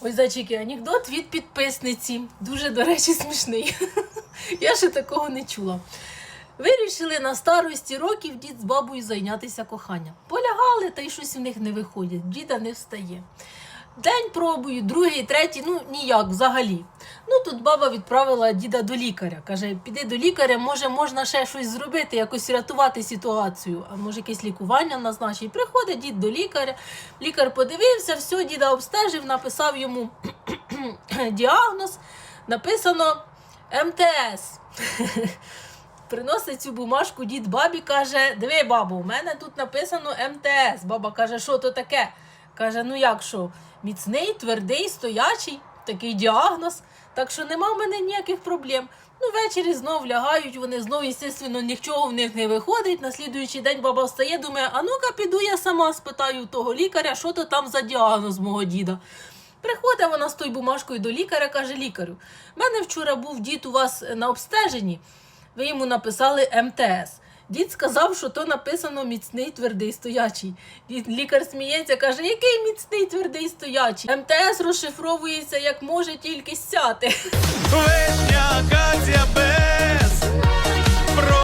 Ой, зайчики, анекдот від підписниці. Дуже, до речі, смішний. Я ще такого не чула. Вирішили на старості років дід з бабою зайнятися коханням. Полягали, та й щось в них не виходить. Діда не встає. День пробую, другий, третій, ну ніяк взагалі. Ну тут баба відправила діда до лікаря. Каже, піди до лікаря, може, можна ще щось зробити, якось рятувати ситуацію, а може якесь лікування назначить. Приходить дід до лікаря, лікар подивився, все, діда обстежив, написав йому діагноз, написано МТС. Приносить цю бумажку дід бабі, каже: Диви, бабу, у мене тут написано МТС. Баба каже, що то таке? Каже, ну як що? Міцний, твердий, стоячий, такий діагноз. Так що нема в мене ніяких проблем. Ну, ввечері знов лягають, вони знов, естественно, нічого в них не виходить. На слідуючий день баба встає, думає, а ну-ка піду я сама спитаю того лікаря, що то там за діагноз мого діда. Приходить вона з тою бумажкою до лікаря, каже лікарю: в мене вчора був дід у вас на обстеженні, ви йому написали МТС. Дід сказав, що то написано міцний твердий стоячий. Дід, лікар сміється, каже, який міцний твердий стоячий? МТС розшифровується як може тільки сяти.